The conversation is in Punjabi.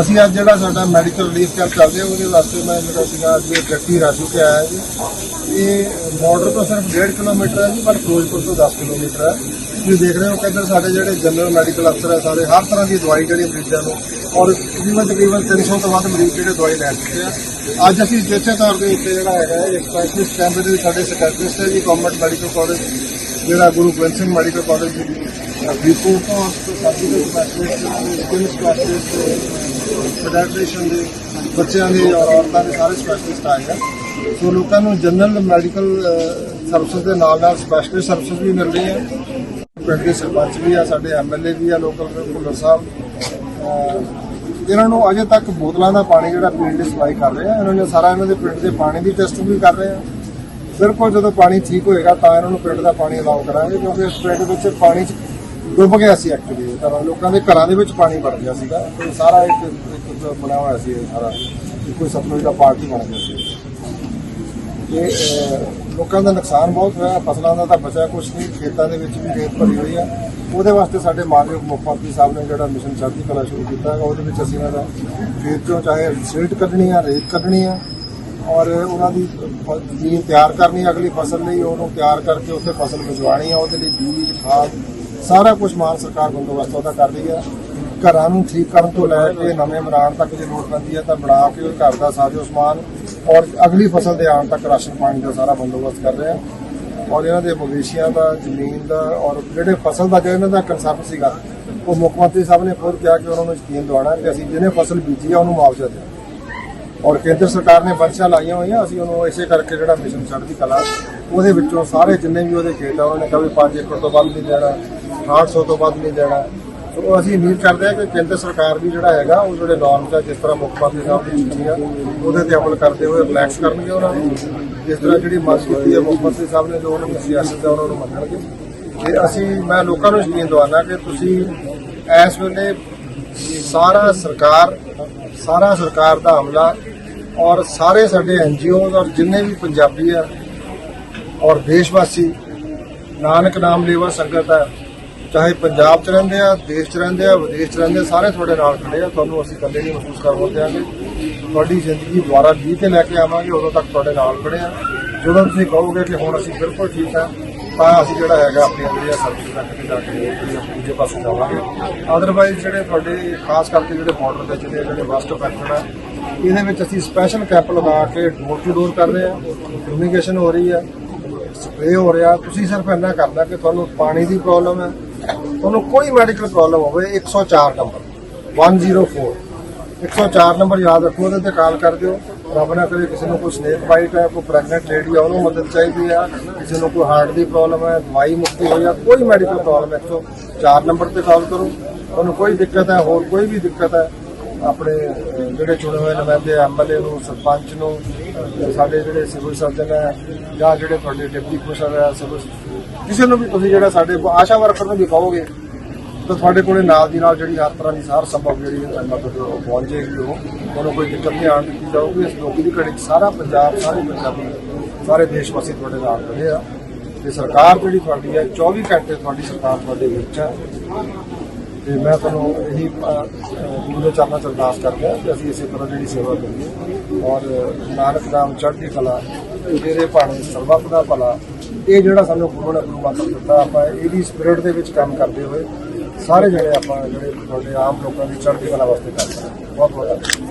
ਅਸੀਂ ਅੱਜ ਜਿਹੜਾ ਸਾਡਾ ਮੈਡੀਕਲ ਰਿਲੀਫ ਕੈਂਪ ਚੱਲਦੇ ਉਹਦੇ ਵਾਸਤੇ ਮੈਂ ਜਿਹੜਾ ਸੀਗਾ ਅੱਜ ਇਹ ਵਿਅਕਤੀ ਰਾਜੂ ਕੇ ਆਇਆ ਜੀ। ਇਹ ਬਾਰਡਰ ਤੋਂ ਸਿਰਫ 1.5 ਕਿਲੋਮੀਟਰ ਹੈ ਜੀ, ਪਰ ਫਿਰੋਜ਼ਪੁਰ ਤੋਂ 10 ਕਿਲੋਮੀਟਰ ਹੈ। ਤੁਸੀਂ ਦੇਖ ਰਹੇ ਹੋ ਕਿ ਇੱਧਰ ਸਾਡੇ ਜਿਹੜੇ ਜਨਰਲ ਮੈਡੀਕਲ ਅਫਸਰ ਹੈ, ਸਾਰੇ ਹਰ ਤਰ੍ਹਾਂ ਦੀ ਦਵਾਈ ਜਿਹੜੀ ਮਰੀਜ਼ਾਂ ਨੂੰ, ਔਰ ਤਕਰੀਬਨ ਤਕਰੀਬਨ 300 ਤੋਂ ਵੱਧ ਮਰੀਜ਼ ਜਿਹੜੇ ਦਵਾਈ ਲੈ ਚੁੱਕੇ ਆ। ਅੱਜ ਅਸੀਂ ਜਿੱਥੇ ਤੌਰ ਦੇ ਉੱਤੇ ਜਿਹੜਾ ਹੈਗਾ ਇਹ ਸਪੈਸ਼ਲਿਸਟ ਕੈਂਪ ਦੇ ਵਿੱਚ ਸਾਡੇ ਸੈਕਟਰਿਸਟ ਹੈ ਜੀ ਗਵਰਨਮੈਂਟ ਮੈਡੀਕਲ ਕਾਲਜ ਜਿਹੜਾ ਗੁਰੂ ਗੋਬਿੰਦ ਸਿੰਘ ਮੈਡੀਕਲ ਕਾਲਜ ਦੀ ਫਰੀਦਕੋਟ ਤੋਂ surgical specialist skin specialist federation ਦੇ ਬੱਚਿਆਂ ਦੇ ਔਰ ਔਰਤਾਂ ਦੇ ਸਾਰੇ ਸਪੈਸ਼ਲਿਸਟ ਆਏ ਆ। ਸੋ ਲੋਕਾਂ ਨੂੰ ਜਨਰਲ ਮੈਡੀਕਲ ਸਰਵਿਸ ਦੇ ਨਾਲ ਨਾਲ ਸਪੈਸ਼ਲਿਸਟ ਸਰਵਿਸ ਵੀ ਮਿਲ ਰਹੀ ਹੈ ਪਿੰਡ ਦੇ ਸਰਪੰਚ ਵੀ ਆ, ਸਾਡੇ ਐਮਐਲਏ ਵੀ ਆ ਲੋਕਲ ਭੁੱਲਰ ਸਾਹਿਬ। ਇਹਨਾਂ ਨੂੰ ਅਜੇ ਤੱਕ ਬੋਤਲਾਂ ਦਾ ਪਾਣੀ ਜਿਹੜਾ ਪੀਣ ਲਈ ਸਪਲਾਈ ਕਰ ਰਹੇ ਆ, ਇਹਨਾਂ ਨੇ ਸਾਰਾ ਇਹਨਾਂ ਦੇ ਪਿੰਡ ਦੇ ਪਾਣੀ ਦੀ ਟੈਸਟ ਵੀ ਕਰ ਰਹੇ ਆ। ਬਿਲਕੁਲ ਜਦੋਂ ਪਾਣੀ ਠੀਕ ਹੋਏਗਾ ਤਾਂ ਇਹਨਾਂ ਨੂੰ ਪਿੰਡ ਦਾ ਪਾਣੀ ਅਲਾਉ ਕਰਾਂਗੇ, ਕਿਉਂਕਿ ਇਸ ਪਿੰਡ ਵਿੱਚ ਪਾਣੀ 'ਚ ਡੁੱਬ ਗਿਆ ਸੀ ਐਕਚੁਅਲੀ ਤਾਂ ਲੋਕਾਂ ਦੇ ਘਰਾਂ ਦੇ ਵਿੱਚ ਪਾਣੀ ਵੜ ਗਿਆ ਸੀਗਾ। ਤੇ ਸਾਰਾ ਇੱਕ ਇੱਕ ਬਣਿਆ ਹੋਇਆ ਸੀ ਇਹ ਸਾਰਾ। ਕੋਈ ਸਤਲੁਜ ਦਾ ਪਾਰਟੀ ਬਣ ਗਿਆ ਸੀ। ਇਹ ਲੋਕਾਂ ਦਾ ਨੁਕਸਾਨ ਬਹੁਤ ਹੋਇਆ। ਫਸਲਾਂ ਦਾ ਤਾਂ ਬਚਿਆ ਕੁਝ ਨਹੀਂ। ਖੇਤਾਂ ਦੇ ਵਿੱਚ ਵੀ ਰੇਤ ਭਰੀ ਹੋਈ ਆ। ਉਹਦੇ ਵਾਸਤੇ ਸਾਡੇ ਮਾਨਯੋਗ ਮੁੱਖ ਮੰਤਰੀ ਸਾਹਿਬ ਨੇ ਜਿਹੜਾ ਮਿਸ਼ਨ ਚੜ੍ਹਦੀ ਕਲਾ ਸ਼ੁਰੂ ਕੀਤਾ ਹੈ, ਉਹਦੇ ਵਿੱਚ ਅਸੀਂ ਉਹਨਾਂ ਦਾ ਖੇਤ ਚੋਂ ਚਾਹੇ ਸੀਟ ਕੱਢਣੀ ਆ, ਰੇਤ ਕੱਢਣੀ ਆ, ਔਰ ਉਹਨਾਂ ਦੀ ਜ਼ਮੀਨ ਤਿਆਰ ਕਰਨੀ ਅਗਲੀ ਫਸਲ ਲਈ। ਉਹਨੂੰ ਤਿਆਰ ਕਰਕੇ ਉੱਥੇ ਫਸਲ ਭਿਜਵਾਉਣੀ ਆ। ਉਹਦੇ ਲਈ ਬੀਜ, ਖਾਦ ਸਾਰਾ ਕੁਝ ਮਾਨ ਸਰਕਾਰ ਬੰਦੋਬਸਤ ਉਹਦਾ ਕਰ ਰਹੀ ਹੈ। ਘਰਾਂ ਨੂੰ ਠੀਕ ਕਰਨ ਤੋਂ ਲੈ ਕੇ ਨਵੇਂ ਬਣਾਉਣ ਤੱਕ ਜੇ ਲੋੜ ਪੈਂਦੀ ਹੈ ਤਾਂ ਬਣਾ ਕੇ ਉਹ ਘਰ ਦਾ ਸਾਜੋ ਸਮਾਨ ਔਰ ਅਗਲੀ ਫਸਲ ਦੇ ਆਉਣ ਤੱਕ ਰਾਸ਼ਨ ਪਾਣੀ ਦਾ ਸਾਰਾ ਬੰਦੋਬਸਤ ਕਰ ਰਿਹਾ ਔਰ ਇਹਨਾਂ ਦੇ ਮਵੇਸ਼ੀਆਂ ਦਾ, ਜ਼ਮੀਨ ਦਾ ਔਰ ਜਿਹੜੇ ਫਸਲ ਦਾ ਜਿਹੜਾ ਇਹਨਾਂ ਦਾ ਕੰਸੈਪਟ ਸੀਗਾ, ਉਹ ਮੁੱਖ ਮੰਤਰੀ ਸਾਹਿਬ ਨੇ ਖੁਦ ਕਿਹਾ ਕਿ ਉਹਨਾਂ ਨੂੰ ਯਕੀਨ ਦਿਵਾਉਣਾ ਕਿ ਅਸੀਂ ਜਿਹਨੇ ਫਸਲ ਬੀਜੀ ਆ, ਉਹਨੂੰ ਮੁਆਵਜ਼ਾ ਦੇ ਔਰ ਕੇਂਦਰ ਸਰਕਾਰ ਨੇ ਵਰਸ਼ਾ ਲਾਈਆਂ ਹੋਈਆਂ, ਅਸੀਂ ਉਹਨੂੰ ਇਸੇ ਕਰਕੇ ਜਿਹੜਾ ਮਿਸ਼ਨ ਛੱਡਦੀ ਕਲਾ ਉਹਦੇ ਵਿੱਚੋਂ ਸਾਰੇ ਜਿੰਨੇ ਵੀ ਉਹਦੇ ਖੇਤ ਆ, ਉਹਨਾਂ ਨੇ ਕਿਹਾ ਵੀ 5 ਏਕੜ ਤੋਂ ਵੱਧ ਨਹੀਂ ਦੇਣਾ। 800 ਤੋਂ ਵੱਧ ਨਹੀਂ ਦੇਣਾ ਸੋ ਅਸੀਂ ਉਮੀਦ ਕਰਦੇ ਹਾਂ ਕਿ ਕੇਂਦਰ ਸਰਕਾਰ ਵੀ ਜਿਹੜਾ ਹੈਗਾ, ਉਹ ਜਿਹੜੇ ਨਾਰਮਸ ਆ, ਜਿਸ ਤਰ੍ਹਾਂ ਮੁੱਖ ਮੰਤਰੀ ਸਾਹਿਬ ਦੀ ਚਿੱਠੀ ਆ, ਉਹਦੇ ਤੇ ਅਮਲ ਕਰਦੇ ਹੋਏ ਰਿਲੈਕਸ ਕਰਨਗੇ ਉਹਨਾਂ ਨੂੰ। ਜਿਸ ਤਰ੍ਹਾਂ ਜਿਹੜੀ ਮੰਗ ਕੀਤੀ ਹੈ ਮੁੱਖ ਮੰਤਰੀ ਸਾਹਿਬ ਨੇ, ਜੋ ਉਹਨਾਂ ਦੀ ਸਿਆਸਤ ਹੈ ਉਹਨਾਂ ਨੂੰ ਮੰਨਣਗੇ। ਤੇ ਅਸੀਂ, ਮੈਂ ਲੋਕਾਂ ਨੂੰ ਯਕੀਨ ਦਿਵਾਉਣਾ ਕਿ ਤੁਸੀਂ ਇਸ ਵੇਲੇ ਸਾਰਾ ਸਰਕਾਰ ਸਾਰਾ ਸਰਕਾਰ ਦਾ ਹਮਲਾ ਔਰ ਸਾਰੇ ਸਾਡੇ ਐਨਜੀਓ ਔਰ ਜਿੰਨੇ ਵੀ ਪੰਜਾਬੀ ਆ ਔਰ ਦੇਸ਼ ਵਾਸੀ ਨਾਨਕ ਨਾਮ ਲੇਵਾ ਸੰਗਤ ਹੈ ਚਾਹੇ ਪੰਜਾਬ ਚ ਰਹਿੰਦੇ ਆ ਦੇਸ਼ ਚ ਰਹਿੰਦੇ ਆ ਵਿਦੇਸ਼ ਚ ਰਹਿੰਦੇ ਆ, ਸਾਰੇ ਤੁਹਾਡੇ ਨਾਲ ਖੜੇ ਆ। ਤੁਹਾਨੂੰ ਅਸੀਂ ਇਕੱਲੇ ਨਹੀਂ ਮਹਿਸੂਸ ਕਰਵਾਉਣ ਦਿਆਂਗੇ ਤੁਹਾਡੀ ਜ਼ਿੰਦਗੀ ਦੁਆਰਾ ਜੀ 'ਤੇ ਲੈ ਕੇ ਆਵਾਂਗੇ ਉਦੋਂ ਤੱਕ ਤੁਹਾਡੇ ਨਾਲ ਖੜੇ ਆ। ਜਦੋਂ ਤੁਸੀਂ ਕਹੋਗੇ ਕਿ ਹੁਣ ਅਸੀਂ ਬਿਲਕੁਲ ਠੀਕ ਆ ਤਾਂ ਅਸੀਂ ਜਿਹੜਾ ਹੈਗਾ ਆਪਣੀ ਜਿਹੜੀਆਂ ਸਰਵਿਸ ਰੱਖ ਕੇ ਜਾ ਕੇ ਦੂਜੇ ਪਾਸੇ ਜਾਵਾਂਗੇ। ਅਦਰਵਾਈਜ਼ ਜਿਹੜੇ ਤੁਹਾਡੇ ਖਾਸ ਕਰਕੇ ਜਿਹੜੇ ਬਾਰਡਰ ਦੇ ਜਿਹੜੇ ਜਿਹੜੇ ਵਸਟ ਅਫੈਕਟਡ ਆ ਇਹਦੇ ਵਿੱਚ ਅਸੀਂ ਸਪੈਸ਼ਲ ਕੈਂਪ ਲਗਾ ਕੇ ਡੋਰ ਟੂ ਡੋਰ ਕਰ ਰਹੇ ਆ। ਕਮਿਊਨੀਕੇਸ਼ਨ ਹੋ ਰਹੀ ਆ ਸਪਰੇ ਹੋ ਰਿਹਾ। ਤੁਸੀਂ ਸਿਰਫ ਇੰਨਾ ਕਰਨਾ ਕਿ ਤੁਹਾਨੂੰ ਪਾਣੀ ਦੀ ਪ੍ਰੋਬਲਮ ਹੈ ਤੁਹਾਨੂੰ ਕੋਈ ਮੈਡੀਕਲ ਪ੍ਰੋਬਲਮ ਹੋਵੇ 104 ਨੰਬਰ 104 104 ਨੰਬਰ ਯਾਦ ਰੱਖੋ, ਉਹਦੇ ਤੇ ਕਾਲ ਕਰ ਦਿਓ। ਰੱਬ ਨਾ ਕਰੇ ਕਿਸੇ ਨੂੰ ਕੋਈ ਸਨੇਕ ਬਾਈਟ ਹੈ, ਕੋਈ ਪ੍ਰੈਗਨੈਂਟ ਲੇਡੀ ਹੈ, ਉਹਨੂੰ ਮਦਦ ਚਾਹੀਦੀ ਆ ਕਿਸੇ ਨੂੰ ਕੋਈ ਹਾਰਟ ਦੀ ਪ੍ਰੋਬਲਮ ਹੈ, ਦਵਾਈ ਮੁਕਤੀ ਹੋ ਜਾਂ ਕੋਈ ਮੈਡੀਕਲ ਪ੍ਰੋਬਲਮ ਹੈ 104 ਨੰਬਰ ਤੇ ਕਾਲ ਕਰੋ। ਤੁਹਾਨੂੰ ਕੋਈ ਦਿੱਕਤ ਹੈ, ਹੋਰ ਕੋਈ ਵੀ ਦਿੱਕਤ ਹੈ, ਆਪਣੇ ਜਿਹੜੇ ਚੁਣੇ ਹੋਏ ਨੁਮਾਇੰਦੇ ਐਮਐਲਏ ਨੂੰ, ਸਰਪੰਚ ਨੂੰ, ਸਾਡੇ ਜਿਹੜੇ ਸਿਵਲ ਸਰਜਨ ਹੈ, ਜਾਂ ਜਿਹੜੇ ਤੁਹਾਡੇ ਡਿਪਟੀ ਕਮਿਸ਼ਨਰ ਹੈ, ਸਿਵਲ ਕਿਸੇ ਨੂੰ ਵੀ ਤੁਸੀਂ ਜਿਹੜਾ ਸਾਡੇ ਆਸ਼ਾ ਵਰਕਰ ਨੂੰ ਵੀ ਕਹੋਗੇ, ਤਾਂ ਤੁਹਾਡੇ ਕੋਲੇ ਨਾਲ ਦੀ ਨਾਲ ਜਿਹੜੀ ਹਰ ਤਰ੍ਹਾਂ ਦੀ ਸਾਰ ਸੰਭਵ ਜਿਹੜੀ ਹੈ ਮਦਦ ਉਹ ਪਹੁੰਚ ਜਾਏਗੀ ਉਹ। ਤੁਹਾਨੂੰ ਕੋਈ ਦਿੱਕਤ ਨਹੀਂ ਆਉਣ ਦਿੱਤੀ ਜਾਊਗੀ। ਇਸ ਲੋਕੀ ਦੀ ਘੜੀ ਸਾਰਾ ਪੰਜਾਬ, ਸਾਰੇ ਪੰਜਾਬੀ, ਸਾਰੇ ਦੇਸ਼ ਵਾਸੀ ਤੁਹਾਡੇ ਨਾਲ ਖੜੇ ਆ। ਤੇ ਸਰਕਾਰ ਜਿਹੜੀ ਤੁਹਾਡੀ ਹੈ 24 ਘੰਟੇ ਤੁਹਾਡੀ ਸਰਕਾਰ ਤੁਹਾਡੇ ਵਿੱਚ ਹੈ। ਤੇ ਮੈਂ ਤੁਹਾਨੂੰ ਇਹੀ ਗੁਰੂ ਦੇ ਚਰਨਾਂ 'ਚ ਅਰਦਾਸ ਕਰਦਾ ਕਿ ਅਸੀਂ ਇਸੇ ਤਰ੍ਹਾਂ ਜਿਹੜੀ ਸੇਵਾ ਕਰੀਏ। ਔਰ ਨਾਨਕ ਨਾਮ ਚੜ੍ਹਦੀ ਕਲਾ, ਤੇਰੇ ਭਾਣੇ ਸਰਬੱਤ ਦਾ ਭਲਾ ਇਹ ਜਿਹੜਾ ਸਾਨੂੰ ਗੁਰੂ ਨੇ ਗੁਰੂ ਮੰਤਰ ਦਿੱਤਾ, ਆਪਾਂ ਇਹਦੀ ਸਪਿਰਿਟ ਦੇ ਵਿੱਚ ਕੰਮ ਕਰਦੇ ਹੋਏ ਸਾਰੇ ਜਿਹੜੇ ਆਪਾਂ ਜਿਹੜੇ ਤੁਹਾਡੇ ਆਮ ਲੋਕਾਂ ਦੀ ਚੜ੍ਹਦੀ ਕਲਾ ਵਾਸਤੇ ਕਰਦੇ ਹਾਂ। ਬਹੁਤ ਬਹੁਤ ਧੰਨਵਾਦ।